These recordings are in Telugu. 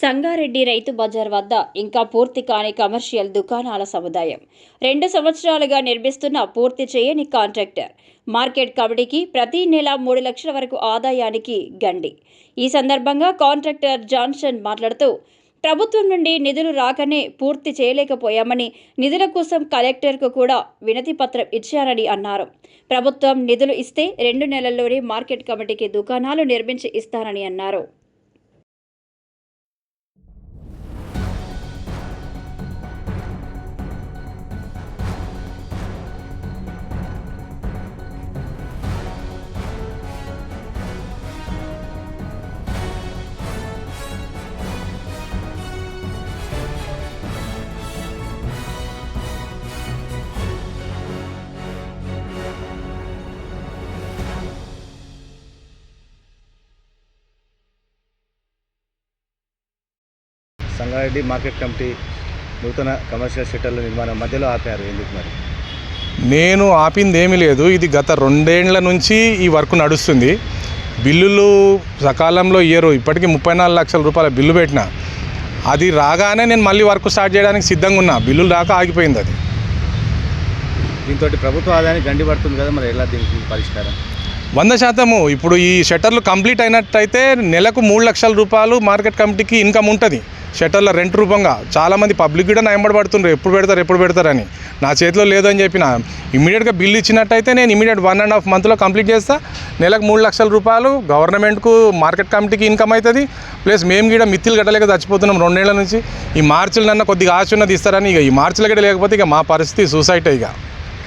సంగారెడ్డి రైతు బజార్ వద్ద ఇంకా పూర్తి కాని కమర్షియల్ దుకాణాల సముదాయం. రెండు సంవత్సరాలుగా నిర్మిస్తున్న పూర్తి చేయని కాంట్రాక్టర్. మార్కెట్ కమిటీకి ప్రతి నెల మూడు లక్షల వరకు ఆదాయానికి గండి. ఈ సందర్భంగా కాంట్రాక్టర్ జాన్సన్ మాట్లాడుతూ ప్రభుత్వం నుండి నిధులు రాకనే పూర్తి చేయలేకపోయామని నిధుల కోసం కలెక్టర్కు కూడా వినతి పత్రం ఇచ్చారని అన్నారు. ప్రభుత్వం నిధులు ఇస్తే రెండు నెలల్లోనే మార్కెట్ కమిటీకి దుకాణాలు నిర్మించి ఇస్తానని అన్నారు. సంగారెడ్డి మార్కెట్ కమిటీ నూతన కమర్షియల్ షట్టర్ల నిర్మాణం మధ్యలో ఆపారు. ఎందుకు మరి? నేను ఆపింది ఏమీ లేదు. ఇది గత రెండేండ్ల నుంచి ఈ వర్క్ నడుస్తుంది. బిల్లులు సకాలంలో ఇయ్యరు. ఇప్పటికీ ముప్పై నాలుగు లక్షల రూపాయల బిల్లు పెట్టిన. అది రాగానే నేను మళ్ళీ వర్క్ స్టార్ట్ చేయడానికి సిద్ధంగా ఉన్నా. బిల్లులు రాక ఆగిపోయింది అది. దీంతో ప్రభుత్వ ఆదాయానికి గండి పడుతుంది కదా మరి? ఎలా దీనికి పరిష్కారం? వంద శాతము. ఇప్పుడు ఈ షట్టర్లు కంప్లీట్ అయినట్టయితే నెలకు మూడు లక్షల రూపాయలు మార్కెట్ కమిటీకి ఇన్కమ్ ఉంటుంది. షట్టర్ల రెంట్ రూపంగా చాలామంది పబ్లిక్ కూడా నయంబడబడుతుండ్రు ఎప్పుడు పెడతారు ఎప్పుడు పెడతారని. నా చేతిలో లేదని చెప్పిన ఇమీడియట్గా బిల్ ఇచ్చినట్టయితే నేను ఇమీడియట్ వన్ అండ్ హాఫ్ మంత్లో కంప్లీట్ చేస్తా. నెలకు మూడు లక్షల రూపాయలు గవర్నమెంట్కు మార్కెట్ కమిటీకి ఇన్కమ్ అవుతుంది. ప్లస్ మేము కూడా మిత్తిలు గడలేక చచ్చిపోతున్నాం రెండేళ్ళ నుంచి. ఈ మార్చిలు నన్న కొద్దిగా ఆశ ఉన్నది ఇస్తారని ఇక ఈ మార్చిలు కూడా లేకపోతే ఇక మా పరిస్థితి సూసైడ్ ఇక.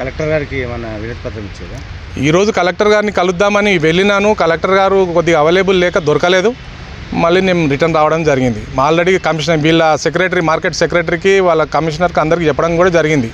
కలెక్టర్ గారికి ఏమన్నా వినతి పత్రం ఇచ్చేదా ఈరోజు కలెక్టర్ గారిని కలుద్దామని వెళ్ళినాను. కలెక్టర్ గారు కొద్దిగా అవైలబుల్ లేక దొరకలేదు. మళ్ళీ నేను రిటర్న్ రావడం జరిగింది. ఆల్రెడీ కమిషనర్ వీళ్ళ సెక్రటరీ మార్కెట్ సెక్రటరీకి వాళ్ళ కమిషనర్కి అందరికీ చెప్పడం కూడా జరిగింది.